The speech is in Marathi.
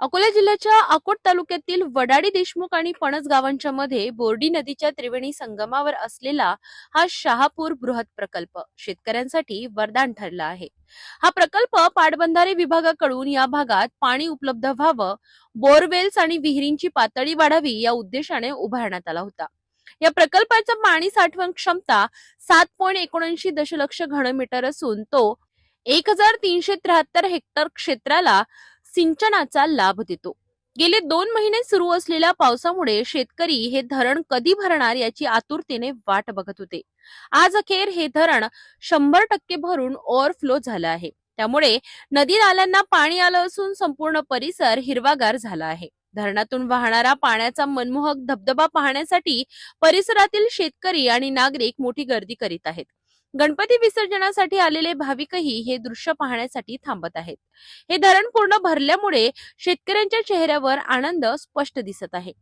अकोला जिल्ह्याच्या अकोट तालुक्यातील वडाडी देशमुख आणि पणस गावांच्या मध्ये बोर्डी नदीच्या त्रिवेणी संगमावर असलेला हा शहापूर बृहत प्रकल्प शेतकऱ्यांसाठी वरदान ठरला आहे. हा प्रकल्प पाटबंधारे विभागाकडून या भागात पाणी उपलब्ध व्हावं बोरवेल्स आणि विहिरींची पातळी वाढावी या उद्देशाने उभारण्यात आला होता. या प्रकल्पाचा पाणी साठवण क्षमता सात पॉईंट एकोणऐंशी दशलक्ष घनमीटर असून तो एक हजार तीनशे त्र्याहत्तर हेक्टर क्षेत्राला सिंचनाचा लाभ देतो. गेले दोन महिने सुरू असलेल्या पावसामुळे शेतकरी हे धरण कधी भरणार याची आतुरतेने वाट बघत होते. आज अखेर हे धरण शंभर टक्के भरून ओव्हरफ्लो झालं आहे. त्यामुळे नदी नाल्यांना पाणी आलं असून संपूर्ण परिसर हिरवागार झाला आहे. धरणातून वाहणारा पाण्याचा मनमोहक धबधबा पाहण्यासाठी परिसरातील शेतकरी आणि नागरिक मोठी गर्दी करीत आहेत. गणपती विसर्जनासाठी आलेले भाविकही हे दृश्य पाहण्यासाठी थांबत आहेत. हे धरण पूर्ण भरल्यामुळे शेतकऱ्यांच्या चेहऱ्यावर आनंद स्पष्ट दिसत आहे.